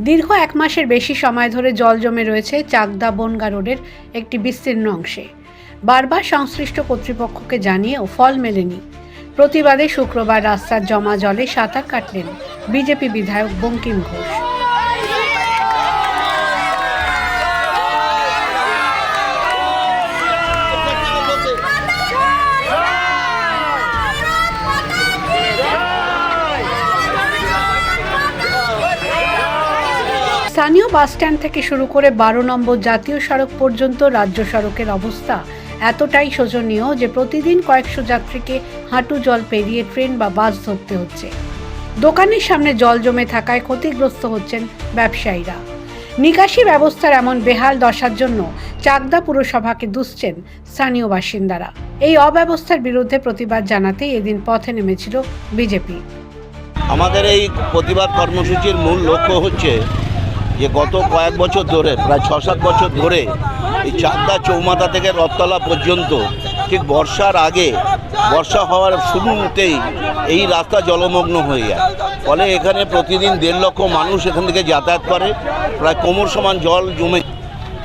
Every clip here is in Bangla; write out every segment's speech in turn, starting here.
দীর্ঘ এক মাসের বেশি সময় ধরে জল জমে রয়েছে চাকদা বনগা রোডের একটি বিস্তীর্ণ অংশে। বারবার সংশ্লিষ্ট কর্তৃপক্ষকে জানিয়েও ফল মেলেনি। প্রতিবাদে শুক্রবার রাস্তার জমা জলে সাঁতার কাটলেন বিজেপি বিধায়ক বঙ্কিম ঘোষ। স্থানীয় বাসস্ট্যান্ড থেকে শুরু করে বারো নম্বর জাতীয় সড়ক পর্যন্ত রাজ্য সড়কের অবস্থা এতটাই শোচনীয় যে প্রতিদিন কয়েকশো যাত্রীকে হাঁটু জল পেরিয়ে ট্রেন বা বাস ধরতে হচ্ছে। দোকানের সামনে জল জমে থাকায় ক্ষতিগ্রস্ত হচ্ছেন ব্যবসায়ীরা। নিকাশি ব্যবস্থার এমন বেহাল দশার জন্য চাকদা পুরসভাকে দুষছেন স্থানীয় বাসিন্দারা। এই অব্যবস্থার বিরুদ্ধে প্রতিবাদ জানাতে এদিন পথে নেমেছিল বিজেপি। আমাদের এই প্রতিবাদ কর্মসূচির মূল লক্ষ্য হচ্ছে যে গত কয়েক বছর ধরে, প্রায় ছ সাত বছর ধরে এই চাকদা চৌমাথা থেকে রথতলা পর্যন্ত ঠিক বর্ষার আগে, বর্ষা হওয়ার শুরুতেই এই রাস্তা জলমগ্ন হয়ে যায়। ফলে এখানে প্রতিদিন দেড় লক্ষ মানুষ এখান থেকে যাতায়াত করে, প্রায় কোমর সমান জল জমে।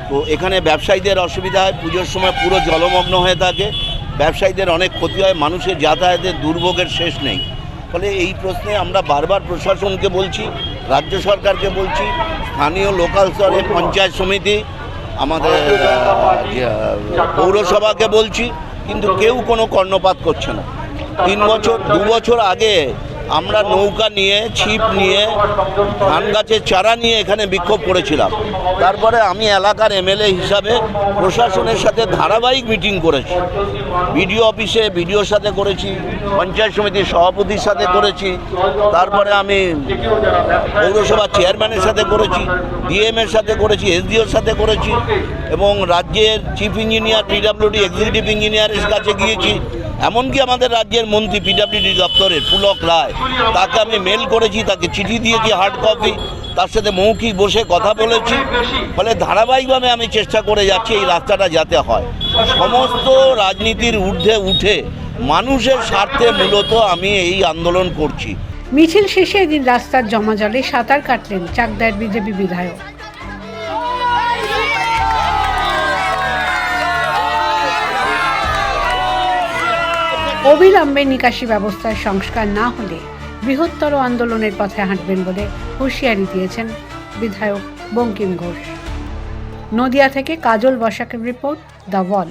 তো এখানে ব্যবসায়ীদের অসুবিধা হয়, পুজোর সময় পুরো জলমগ্ন হয়ে থাকে। ব্যবসায়ীদের অনেক ক্ষতি হয়, মানুষের যাতায়াতের দুর্ভোগের শেষ নেই। ফলে এই প্রশ্নে আমরা বারবার প্রশাসনকে বলছি রাজ্য সরকারকে বলছি স্থানীয় লোকাল স্তরে পঞ্চায়েত সমিতি আমাদের আহ, যে, আহ, পৌরসভাকে বলছি কিন্তু কেউ কোনো কর্ণপাত করছে না। তিন বছর দু বছর আগে আমরা নৌকা নিয়ে, ছিপ নিয়ে, ধান গাছের চারা নিয়ে এখানে বিক্ষোভ করেছিলাম। তারপরে আমি এলাকার এমএলএ হিসাবে প্রশাসনের সাথে ধারাবাহিক মিটিং করেছি। বিডিও অফিসে বিডিওর সাথে করেছি, পঞ্চায়েত সমিতির সভাপতির সাথে করেছি, তারপরে আমি পৌরসভা চেয়ারম্যানের সাথে করেছি, ডিএম এর সাথে করেছি, এসডিওর সাথে করেছি এবং রাজ্যের চিফ ইঞ্জিনিয়ার পিডাব্লিউডি এক্সিকিউটিভ ইঞ্জিনিয়ারের কাছে গিয়েছি। এমনকি আমাদের রাজ্যের মন্ত্রী পিডাব্লিউডি দপ্তরের পুলক রায়, তাকে আমি মেল করেছি, তাকে চিঠি দিয়েছি হার্ড কপি তার সাথে মৌখিক বসে কথা বলেছি। ফলে ধারাবাহিকভাবে আমি চেষ্টা করে যাচ্ছি এই রাস্তাটা যাতে হয়। সমস্ত রাজনীতির ঊর্ধ্বে উঠে মানুষের স্বার্থে মূলত আমি এই আন্দোলন করছি। মিছিল শেষে এদিন রাস্তার জমা জলে সাঁতার কাটলেন চাকদার বিজেপি বিধায়ক। অবিলম্বে নিকাশি ব্যবস্থার সংস্কার না হলে বৃহত্তর আন্দোলনের পথে হাঁটবেন বলে হুঁশিয়ারি দিয়েছেন বিধায়ক বঙ্কিম ঘোষ। নদিয়া থেকে কাজল বসাকের রিপোর্ট দ্য ওয়াল